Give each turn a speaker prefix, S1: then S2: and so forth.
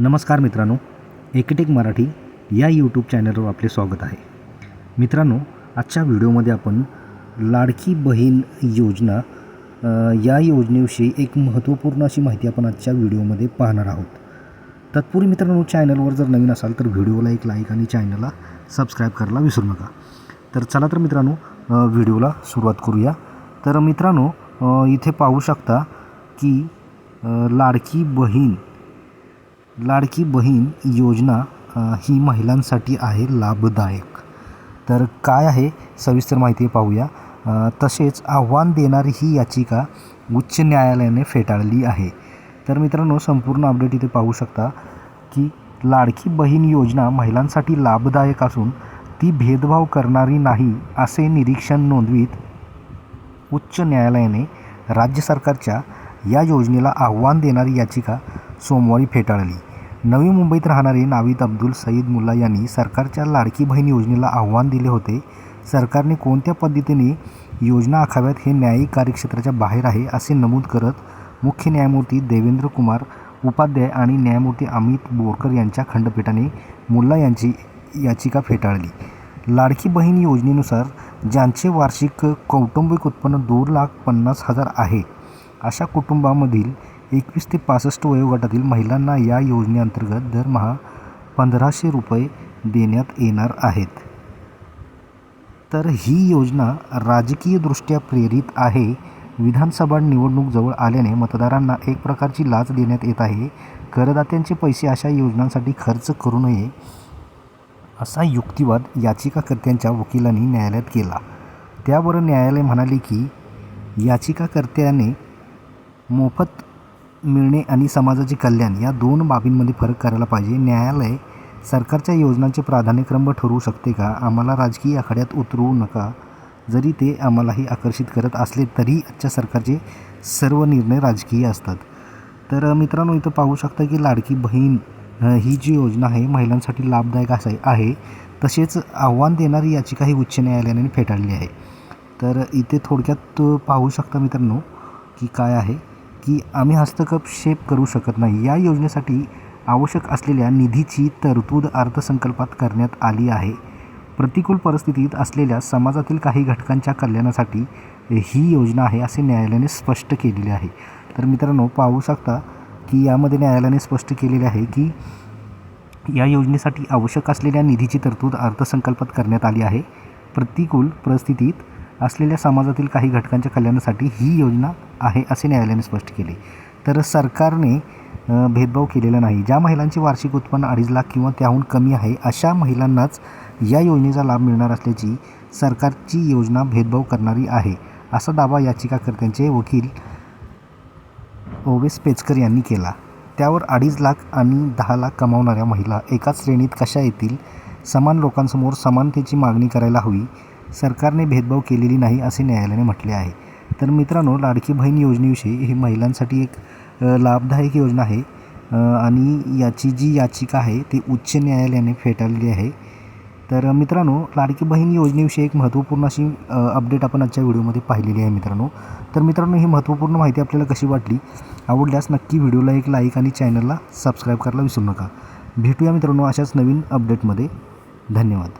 S1: नमस्कार मित्रांनो एकेटेक मराठी या यूट्यूब चॅनलवर आपले स्वागत आहे. मित्रांनो आजच्या व्हिडिओमध्ये आपण लाडकी बहीण योजना या योजनेविषयी एक महत्त्वपूर्ण अशी माहिती आपण आजच्या व्हिडिओमध्ये पाहणार आहोत. तत्पूर्वी मित्रांनो चॅनलवर जर नवीन असाल तर व्हिडिओला एक लाईक आणि चॅनलला सबस्क्राईब करायला विसरू नका. तर चला तर मित्रांनो व्हिडिओला सुरुवात करूया. तर मित्रांनो इथे पाहू शकता की लाडकी बहीण लाडकी बहीण योजना ही महिलांसाठी आहे लाभदायक. तर काय आहे? सविस्तर माहिती पाहूया. तसेच आव्हान देणारी ही याचिका उच्च न्यायालयाने फेटाळली आहे. तर मित्रांनो संपूर्ण अपडेट इथे पाहू शकता की लाडकी बहीण योजना महिलांसाठी लाभदायक असून ती भेदभाव करणारी नाही असे निरीक्षण नोंदवीत उच्च न्यायालयाने राज्य सरकारच्या या योजनेला आव्हान देणारी याचिका सोमवारी फेटाळली. नवी मुंबईत राहणारे नावीद अब्दुल सईद मुल्ला यांनी सरकारच्या लाडकी बहीण योजनेला आव्हान दिले होते. सरकारने कोणत्या पद्धतीने योजना आखाव्यात हे न्यायिक कार्यक्षेत्राच्या बाहेर आहे असे नमूद करत मुख्य न्यायमूर्ती देवेंद्र कुमार उपाध्याय आणि न्यायमूर्ती अमित बोरकर यांच्या खंडपीठाने मुल्ला यांची याचिका फेटाळली. लाडकी बहीण योजनेनुसार ज्यांचे वार्षिक कौटुंबिक उत्पन्न दोन लाख पन्नास हजार आहे अशा कुटुंबामधील एकवीस ते पासष्ट वयोगटातील महिलांना या योजनेअंतर्गत दरमहा पंधराशे रुपये देण्यात येणार आहेत. तर ही योजना राजकीयदृष्ट्या प्रेरित आहे. विधानसभा निवडणूक जवळ आल्याने मतदारांना एक प्रकारची लाच देण्यात येत आहे. करदात्यांचे पैसे अशा योजनांसाठी खर्च करू नये असा युक्तिवाद याचिकाकर्त्यांच्या वकिलांनी न्यायालयात केला. त्यावर न्यायालय म्हणाले की याचिकाकर्त्याने मोफत मिळणे आणि समाजाचे कल्याण या दोन बाबींमध्ये फरक करायला पाहिजे. न्यायालय सरकारच्या योजनांचे प्राधान्यक्रम ठरवू शकते का? आम्हाला राजकीय आखाड्यात उतरवू नका. जरी ते आम्हालाही आकर्षित करत असले तरी आजच्या सरकारचे सर्व निर्णय राजकीय असतात. तर मित्रांनो इथं पाहू शकता की लाडकी बहीण ही जी योजना आहे महिलांसाठी लाभदायक असं आहे. तसेच आव्हान देणारी याचिका ही उच्च न्यायालयाने फेटाळली आहे. तर इथे थोडक्यात पाहू शकता मित्रांनो की काय आहे. की आम्ही हस्तक्षेप करू शकत नाही. या योजनेसाठी आवश्यक असलेल्या निधीची तरतूद अर्थसंकल्पात करण्यात आली आहे. प्रतिकूल परिस्थितीत असलेल्या समाजातील काही घटकांच्या कल्याणासाठी ही योजना आहे असे न्यायालयाने स्पष्ट केलेले आहे. तर मित्रांनो पाहू शकता की यामध्ये न्यायालयाने स्पष्ट केलेले आहे की या योजनेसाठी आवश्यक असलेल्या निधीची तरतूद अर्थसंकल्पात करण्यात आली आहे. प्रतिकूल परिस्थितीत असलेल्या समाजातील काही घटकांच्या कल्याणासाठी ही योजना आहे असे न्यायालयाने स्पष्ट केले. तर सरकारने भेदभाव केलेला नाही. ज्या महिलांचे वार्षिक उत्पन्न अडीच लाख किंवा त्याहून कमी आहे अशा महिलांनाच या योजनेचा लाभ मिळणार असल्याची सरकारची योजना भेदभाव करणारी आहे असा दावा याचिकाकर्त्यांचे वकील ओवेस पेचकर यांनी केला. त्यावर अडीच लाख आणि दहा लाख कमावणाऱ्या महिला एकाच श्रेणीत कशा येतील? समान लोकांसमोर समानतेची मागणी करायला हवी. सरकारने भेदभाव केलेली नाही असे न्यायालयाने म्हटले आहे. तर मित्रांनो लाडकी बहीण योजनेविषयी ही महिलांसाठी एक लाभदायक योजना आहे. आणि याची जी याचिका आहे ती उच्च न्यायालयाने फेटाळली आहे. तर मित्रांनो लाडकी बहीण योजनेविषयी एक महत्त्वपूर्ण अशी अपडेट आपण आजच्या व्हिडिओमध्ये पाहिलेली आहे मित्रांनो. तर मित्रांनो ही महत्त्वपूर्ण माहिती आपल्याला कशी वाटली आवडल्यास नक्की व्हिडिओला एक लाईक आणि चॅनलला सबस्क्राईब करायला विसरू नका. भेटूया मित्रांनो अशाच नवीन अपडेटमध्ये. धन्यवाद.